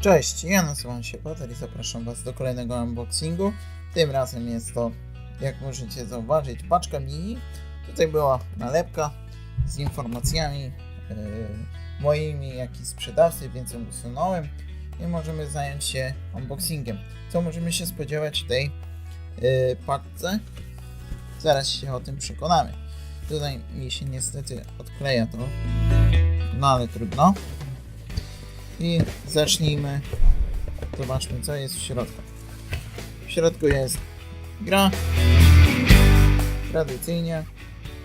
Cześć, ja nazywam się Pater i zapraszam Was do kolejnego unboxingu. Tym razem jest to, jak możecie zauważyć, paczka mini. Tutaj była nalepka z informacjami yy, moimi, jak i sprzedawcy, więc ją usunąłem i możemy zająć się unboxingiem. Co możemy się spodziewać w tej yy, paczce? Zaraz się o tym przekonamy. Tutaj mi się niestety odkleja to, no ale trudno. I zacznijmy. Zobaczmy, co jest w środku. W środku jest gra. Tradycyjnie.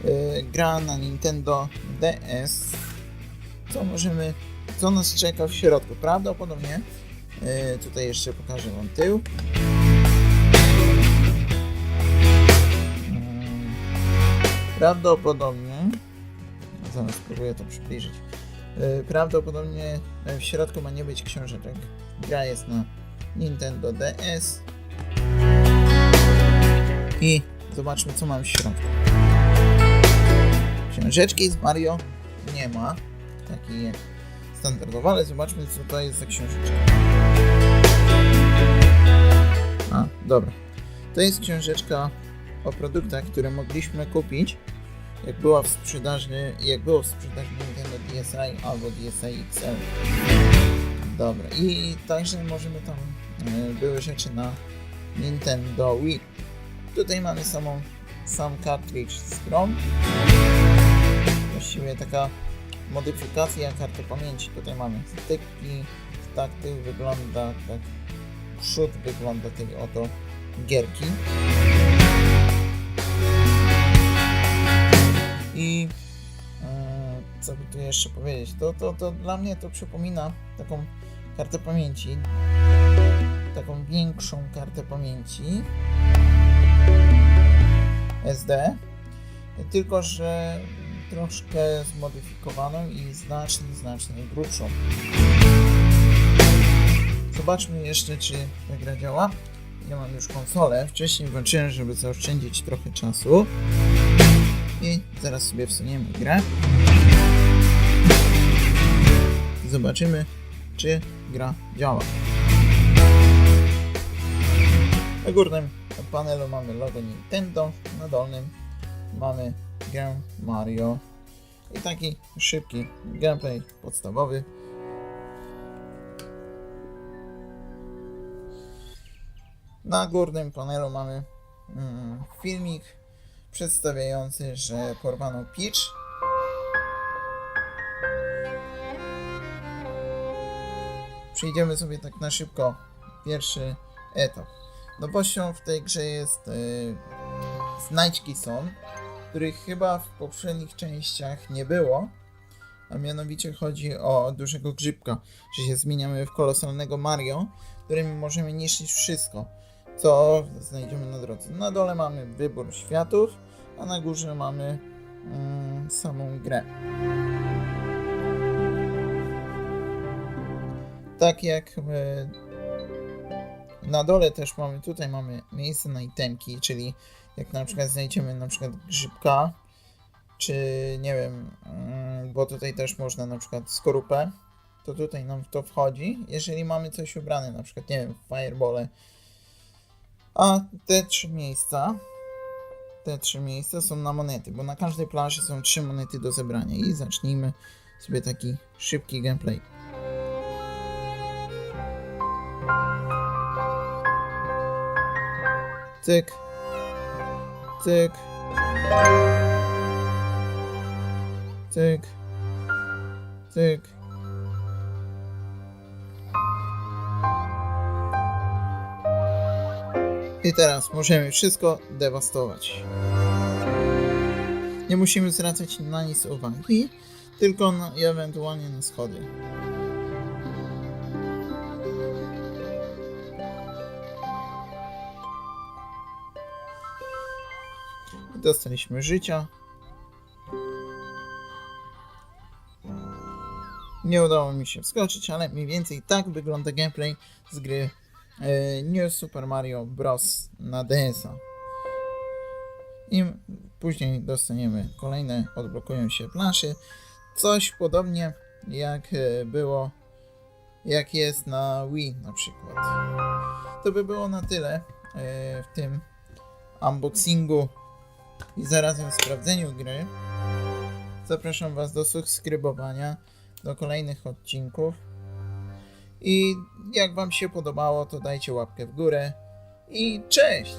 Yy, gra na Nintendo DS. Co możemy. Co nas czeka w środku? Prawdopodobnie. Yy, tutaj jeszcze pokażę Wam tył. Yy, prawdopodobnie. Zaraz spróbuję to przybliżyć. Yy, Prawdopodobnie w środku ma nie być książeczek. Gra jest na Nintendo DS. I zobaczmy co mam w środku. Książeczki z Mario nie ma. Taki jak standardowo, ale zobaczmy co to jest za książeczka. A, dobra. To jest książeczka o produktach, które mogliśmy kupić jak była w sprzedaży, jak było w sprzedaży Nintendo DSi albo DSi XL. Dobra, i także możemy tam, e, były rzeczy na Nintendo Wii. Tutaj mamy samą, sam cartridge z grą. Właściwie taka modyfikacja karty pamięci. Tutaj mamy styki, tak tył wygląda, tak przód wygląda tej oto gierki. Co by tu jeszcze powiedzieć? To, to, to dla mnie to przypomina taką kartę pamięci. Taką większą kartę pamięci. SD. Tylko, że troszkę zmodyfikowaną i znacznie, znacznie grubszą. Zobaczmy jeszcze, czy ta gra działa. Ja mam już konsolę. Wcześniej włączyłem, żeby zaoszczędzić trochę czasu. I zaraz sobie wsuniemy grę. Zobaczymy, czy gra działa. Na górnym panelu mamy logo Nintendo, na dolnym mamy grę Mario i taki szybki gameplay podstawowy. Na górnym panelu mamy mm, filmik przedstawiający, że porwano Peach. Przejdziemy sobie tak na szybko pierwszy etap. Nowością w tej grze jest yy, znajdźki są, których chyba w poprzednich częściach nie było. A mianowicie chodzi o dużego grzybka, że się zmieniamy w kolosalnego Mario, którym możemy niszczyć wszystko, co znajdziemy na drodze. Na dole mamy wybór światów, a na górze mamy mm, samą grę. Tak jak na dole też mamy, tutaj mamy miejsce na itemki, czyli jak na przykład znajdziemy na przykład grzybka, czy nie wiem, mm, bo tutaj też można na przykład skorupę, to tutaj nam to wchodzi, jeżeli mamy coś ubrane, na przykład nie wiem, firebole. A te trzy miejsca te trzy miejsca są na monety, bo na każdej planszy są trzy monety do zebrania i zacznijmy sobie taki szybki gameplay. Cyk. Cyk. Cyk. Cyk. I teraz możemy wszystko dewastować. Nie musimy zwracać na nic uwagi, tylko na, ewentualnie na schody. Dostaliśmy życia. Nie udało mi się wskoczyć, ale mniej więcej tak wygląda gameplay z gry e, New Super Mario Bros. na DS-a. I później dostaniemy kolejne, odblokują się plansze. Coś podobnie jak e, było jak jest na Wii na przykład. To by było na tyle e, w tym unboxingu i zarazem sprawdzeniu gry. Zapraszam Was do subskrybowania, do kolejnych odcinków. I jak Wam się podobało, to dajcie łapkę w górę. I cześć!